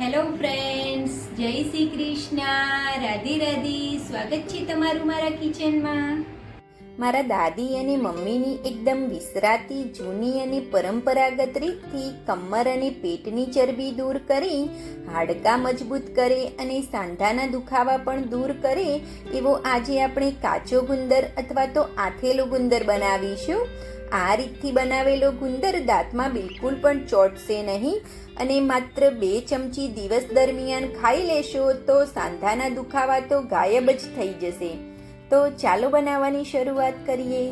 Hello friends જય શ્રી કૃષ્ણ. રાધી રાધી. સ્વાગત છે તમારું મારા કિચનમાં. મારા દાદી અને મમ્મીની એકદમ વિસરાતી, જૂની અને પરંપરાગત રીતથી કમર અને પેટની ચરબી દૂર કરી, હાડકાં મજબૂત કરે અને સાંધાના દુખાવા પણ દૂર કરે, એવો આજે આપણે કાચો ગુંદર અથવા તો આથેલો ગુંદર બનાવીશું. આ રીતથી બનાવેલો ગુંદર દાંતમાં બિલકુલ પણ ચોટશે નહીં અને માત્ર બે ચમચી દિવસ દરમિયાન ખાઈ લેશો તો સાંધાના દુખાવા તો ગાયબ જ થઈ જશે. તો ચાલો બનાવવાની શરૂઆત કરીએ.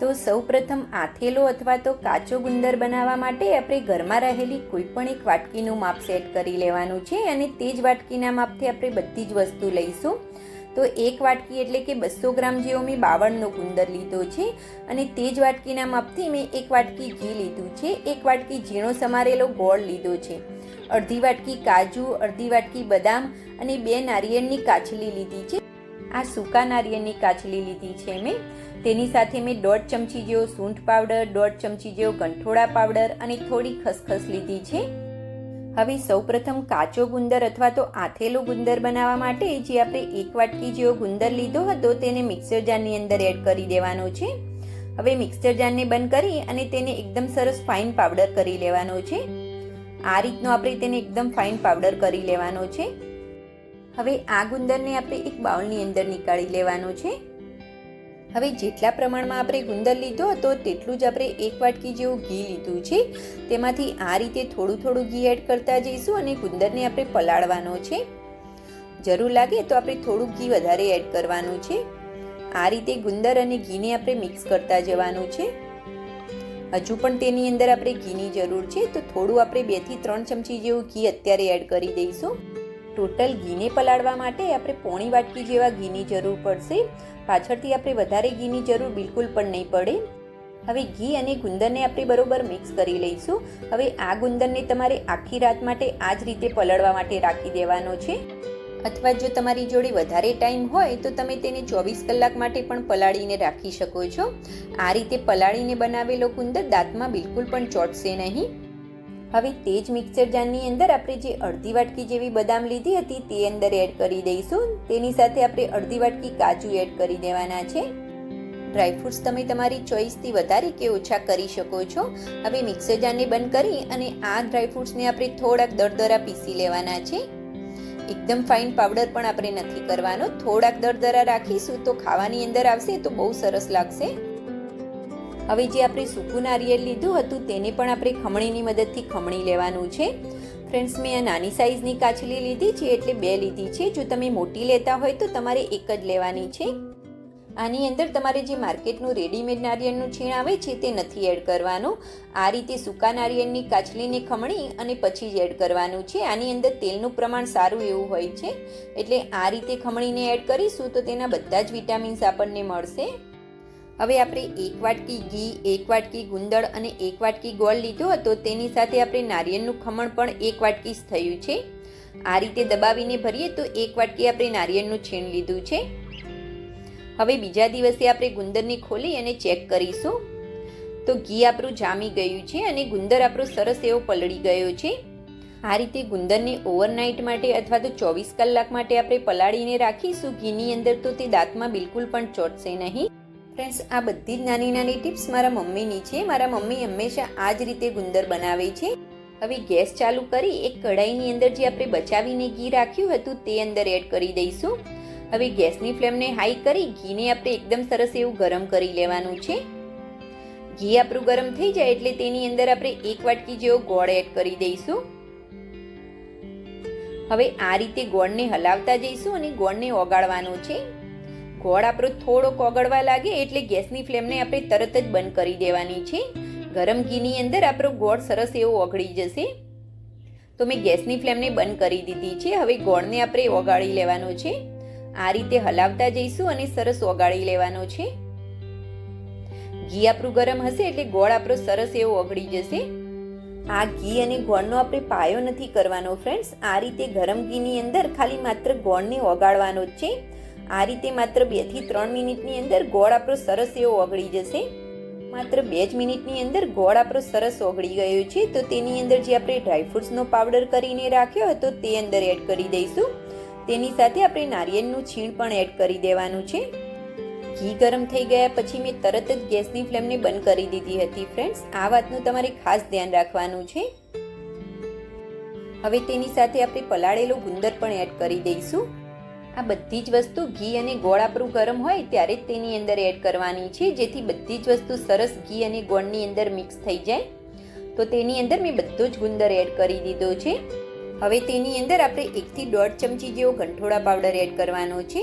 તો સૌપ્રથમ આથેલો અથવા તો કાચો ગુંદર બનાવવા માટે આપણે ઘરમાં રહેલી કોઈ પણ એક વાટકીનું માપ સેટ કરી લેવાનું છે અને તે જ વાટકીના માપથી આપણે બધી જ વસ્તુ લઈશું. તો એક વાટકી એટલે કે બસો ગ્રામ જેવો મેં બાવળનો ગુંદર લીધો છે અને તે જ વાટકીના માપથી મેં એક વાટકી ઘી લીધું છે. એક વાટકી ઝીણો સમારેલો ગોળ લીધો છે. અડધી વાટકી કાજુ, અડધી વાટકી બદામ અને બે નારિયેળની કાચલી લીધી છે. આ સૂકા નારિયેળની કાચલી લીધી છે મેં. તેની સાથે મેં દોઢ ચમચી જેવો સૂંઠ પાવડર, દોઢ ચમચી જેવો કંઠોળા પાવડર અને થોડી ખસખસ લીધી છે. હવે સૌપ્રથમ કાચો ગુંદર અથવા તો આથેલો ગુંદર બનાવવા માટે જે આપણે એક વાટકી જેવો ગુંદર લીધો હતો તેને મિક્સર જારની અંદર એડ કરી દેવાનો છે. હવે મિક્સર જારને બંધ કરી અને તેને એકદમ સરસ ફાઇન પાવડર કરી લેવાનો છે. આ રીતનો આપણે તેને એકદમ ફાઇન પાવડર કરી લેવાનો છે. હવે આ ગુંદરને આપણે એક બાઉલની અંદર નીકાળી લેવાનો છે. હવે જેટલા પ્રમાણમાં આપણે ગુંદર લીધો હતો તેટલું જ આપણે એક વાટકી જેવું ઘી લીધું છે. તેમાંથી આ રીતે થોડું થોડું ઘી એડ કરતા જઈશું અને ગુંદરને આપણે પલાળવાનો છે. જરૂર લાગે તો આપણે થોડું ઘી વધારે એડ કરવાનું છે. આ રીતે ગુંદર અને ઘીને આપણે મિક્સ કરતા જવાનું છે. હજુ પણ તેની અંદર આપણે ઘીની જરૂર છે તો થોડું આપણે બેથી ત્રણ ચમચી જેવું ઘી અત્યારે એડ કરી દઈશું. ટોટલ ઘીને પલાળવા માટે આપણે પોણી વાટકી જેવા ઘીની જરૂર પડશે. પાછળથી આપણે વધારે ઘીની જરૂર બિલકુલ પણ નહીં પડે. હવે ઘી અને ગુંદરને આપણે બરોબર મિક્સ કરી લઈશું. હવે આ ગુંદરને તમારે આખી રાત માટે આ જ રીતે પલળવા માટે રાખી દેવાનો છે. અથવા જો તમારી જોડે વધારે ટાઈમ હોય તો તમે તેને ચોવીસ કલાક માટે પણ પલાળીને રાખી શકો છો. આ રીતે પલાળીને બનાવેલો ગુંદર દાંતમાં બિલકુલ પણ ચોટશે નહીં. હવે તે જ મિક્સર જારની અંદર આપણે જે અડધી વાટકી જેવી બદામ લીધી હતી તે અંદર એડ કરી દઈશું. તેની સાથે આપણે અડધી વાટકી કાજુ એડ કરી દેવાના છે. ડ્રાયફ્રૂટ્સ તમે તમારી ચોઈસથી વધારે કે ઓછા કરી શકો છો. હવે મિક્સર જારને બંધ કરી અને આ ડ્રાયફ્રૂટ્સને આપણે થોડાક દરદરા પીસી લેવાના છે. એકદમ ફાઇન પાવડર પણ આપણે નથી કરવાનો. થોડાક દરદરા રાખીશું તો ખાવાની અંદર આવશે તો બહુ સરસ લાગશે. હવે જે આપણે સૂકું નારિયેળ લીધું હતું તેને પણ આપણે ખમણીની મદદથી ખમણી લેવાનું છે. ફ્રેન્ડ્સ મેં આ નાની સાઇઝની કાચલી લીધી છે, એટલે બે લીધી છે. જો તમે મોટી લેતા હોય તો તમારે એક જ લેવાની છે. આની અંદર તમારે જે માર્કેટનું રેડીમેડ નારિયેળનું છીણ આવે છે તે નથી એડ કરવાનું. આ રીતે સૂકા નારિયેળની કાચલીને ખમણી અને પછી જ એડ કરવાનું છે. આની અંદર તેલનું પ્રમાણ સારું એવું હોય છે. એટલે આ રીતે ખમણીને એડ કરીશું તો તેના બધા જ વિટામિન્સ આપણને મળશે. હવે આપણે એક વાટકી ઘી, એક વાટકી ગુંદળ અને એક વાટકી ગોળ લીધો હતો. તેની સાથે આપણે નારિયેળનું ખમણ પણ એક વાટકી જ થયું છે. આ રીતે દબાવીને ભરીએ તો એક વાટકી આપણે નારિયેળનું છીણ લીધું છે. હવે બીજા દિવસે આપણે ગુંદરને ખોલી અને ચેક કરીશું. તો ઘી આપણું જામી ગયું છે અને ગુંદર આપણો સરસ એવો પલળી ગયો છે. આ રીતે ગુંદરને ઓવરનાઇટ માટે અથવા તો ચોવીસ કલાક માટે આપણે પલાળીને રાખીશું. ઘીની અંદર તો તે દાંતમાં બિલકુલ પણ ચોટશે નહીં. ફ્રેન્ડ્સ આ બધી જ નાની નાની ટિપ્સ મારા મમ્મીની છે. મારા મમ્મી હંમેશા આ જ રીતે ગુંદર બનાવે છે. હવે ગેસ ચાલુ કરી એક કઢાઈની અંદર જે આપણે બચાવીને ઘી રાખ્યું હતું તે અંદર એડ કરી દઈશું. હવે ગેસની ફ્લેમને હાઈ કરી ઘીને આપણે એકદમ સરસ એવું ગરમ કરી લેવાનું છે. ઘી આપણું ગરમ થઈ જાય એટલે તેની અંદર આપણે એક વાટકી જેવો ગોળ એડ કરી દઈશું. હવે આ રીતે ગોળને હલાવતા જઈશું અને ગોળને ઓગાળવાનો છે. ગોળ આપણો થોડોક ઓગળવા લાગે એટલે ગેસની ફ્લેમને આપણે તરત જ બંધ કરી દેવાની છે. ગરમ ઘીની અંદર આપણો ગોળ સરસ એવો ઓગળી જશે. તો મેં ગેસની ફ્લેમને બંધ કરી દીધી છે. હવે ગોળને આપણે ઓગાળી લેવાનો છે. આ રીતે હલાવતા જઈશું અને સરસ ઓગાળી લેવાનો છે. ઘી આપણું ગરમ હશે એટલે ગોળ આપણો સરસ એવો ઓગળી જશે. આ ઘી અને ગોળનો આપણે પાયો નથી કરવાનો ફ્રેન્ડ્સ આ રીતે ગરમ ઘીની અંદર ખાલી માત્ર ગોળને ઓગાળવાનો જ છે. આ રીતે માત્ર બેથી ત્રણ મિનિટની અંદર ગોળ આપણો સરસ એવો ઓગળી જશે. માત્ર બે જ મિનિટની અંદર ગોળ આપણો સરસ ઓગળી ગયો છે, તો તેની અંદર જે આપણે ડ્રાયફ્રૂટ્સનો પાવડર કરીને રાખ્યો હતો તે અંદર એડ કરી દઈશું. તેની સાથે આપણે નારિયેળનું છીણ પણ એડ કરી દેવાનું છે. ઘી ગરમ થઈ ગયા પછી મેં તરત જ ગેસની ફ્લેમને બંધ કરી દીધી હતી ફ્રેન્ડ્સ આ વાતનું તમારે ખાસ ધ્યાન રાખવાનું છે. હવે તેની સાથે આપણે પલાળેલો ગુંદર પણ એડ કરી દઈશું. આ બધી જ વસ્તુ ઘી અને ગોળ આપણું ગરમ હોય ત્યારે જ તેની અંદર એડ કરવાની છે, જેથી બધી જ વસ્તુ સરસ ઘી અને ગોળની અંદર મિક્સ થઈ જાય. તો તેની અંદર મેં બધો જ ગુંદર એડ કરી દીધો છે. હવે તેની અંદર આપણે એકથી દોઢ ચમચી જેવો ગંઠોડા પાવડર એડ કરવાનો છે.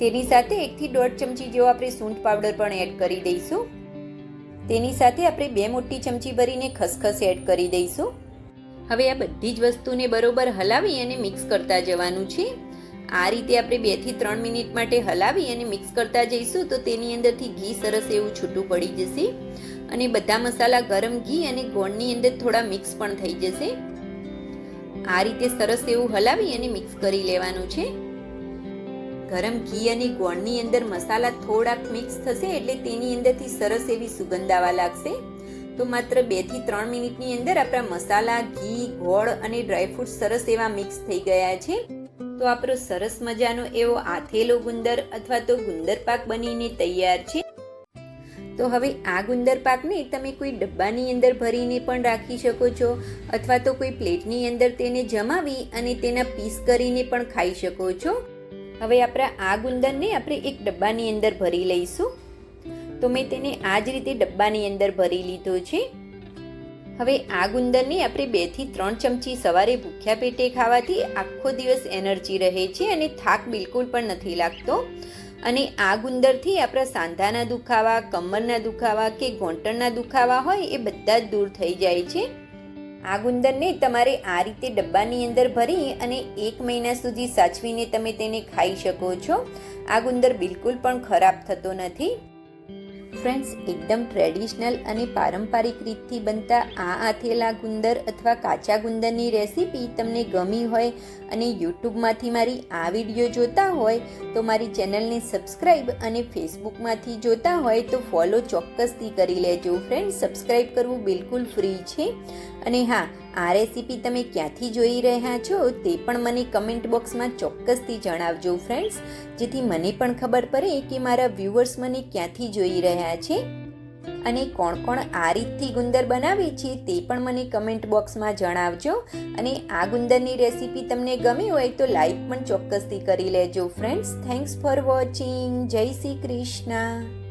તેની સાથે એકથી દોઢ ચમચી જેવો આપણે સૂંઠ પાવડર પણ એડ કરી દઈશું. તેની સાથે આપણે બે મોટી ચમચી ભરીને ખસખસ એડ કરી દઈશું. હવે આ બધી જ વસ્તુને બરોબર હલાવી અને મિક્સ કરતા જવાનું છે. આ રીતે આપણે બેથી ત્રણ મિનિટ માટે હલાવી અને મિક્સ કરતા જઈશું તો તેની અંદરથી ઘી સરસ એવું છૂટું પડી જશે. અને બધા મસાલા ગરમ ઘી અને ગોળની અંદર થોડા મિક્સ પણ થઈ જશે. આ રીતે સરસ એવું હલાવી અને મિક્સ કરી લેવાનું છે. ગરમ ઘી અને ગોળની અંદર મસાલા થોડાક મિક્સ થશે એટલે તેની અંદરથી સરસ એવી સુગંધ આવવા લાગશે. તો માત્ર બેથી ત્રણ મિનિટની અંદર આપણા મસાલા, ઘી, ગોળ અને ડ્રાયફ્રૂટ સરસ એવા મિક્સ થઈ ગયા છે. તો આપણો સરસ મજાનો એવો આથેલો ગુંદર અથવા તો ગુંદર પાક બનીને તૈયાર છે. તો હવે આ ગુંદર પાકને તમે કોઈ ડબ્બાની અંદર ભરીને પણ રાખી શકો છો અથવા તો કોઈ પ્લેટની અંદર તેને જમાવી અને તેના પીસ કરીને પણ ખાઈ શકો છો. હવે આપણા આ ગુંદરને આપણે એક ડબ્બાની અંદર ભરી લઈશું. તો મેં તેને આ જ રીતે ડબ્બાની અંદર ભરી લીધો છે. હવે આ ગુંદરને આપણે બેથી ત્રણ ચમચી સવારે ભૂખ્યા પેટે ખાવાથી આખો દિવસ એનર્જી રહે છે અને થાક બિલકુલ પણ નથી લાગતો. અને આ ગુંદરથી આપણા સાંધાના દુખાવા, કમરના દુખાવા કે ઘોંટણના દુખાવા હોય એ બધા જ દૂર થઈ જાય છે. આ ગુંદરને તમારે આ રીતે ડબ્બાની અંદર ભરી અને એક મહિના સુધી સાચવીને તમે તેને ખાઈ શકો છો. આ ગુંદર બિલકુલ પણ ખરાબ થતો નથી. ફ્રેન્ડ્સ એકદમ ટ્રેડિશનલ અને પારંપરિક રીતથી બનતા આ આથેલા ગુંદર અથવા કાચા ગુંદરની રેસીપી તમને ગમી હોય અને યુટ્યુબમાંથી મારી આ વીડિયો જોતા હોય તો મારી ચેનલને સબસ્ક્રાઈબ અને ફેસબુકમાંથી જોતા હોય તો ફોલો ચોક્કસથી કરી લેજો. ફ્રેન્ડ્સ સબસ્ક્રાઈબ કરવું બિલકુલ ફ્રી છે. અને હા આ રેસીપી તમે ક્યાંથી જોઈ રહ્યા છો તે પણ મને કમેન્ટ બોક્સમાં ચોક્કસથી જણાવજો ફ્રેન્ડ્સ જેથી મને પણ ખબર પડે કે મારા વ્યૂવર્સ મને ક્યાંથી જોઈ રહ્યા છે અને કોણ કોણ આ રીતથી ગુંદર બનાવે છે તે પણ મને કમેન્ટ બોક્સમાં જણાવજો. અને આ ગુંદરની રેસીપી તમને ગમી હોય તો લાઈક પણ ચોક્કસથી કરી લેજો ફ્રેન્ડ્સ થેન્ક્સ ફોર વોચિંગ જય શ્રી કૃષ્ણ.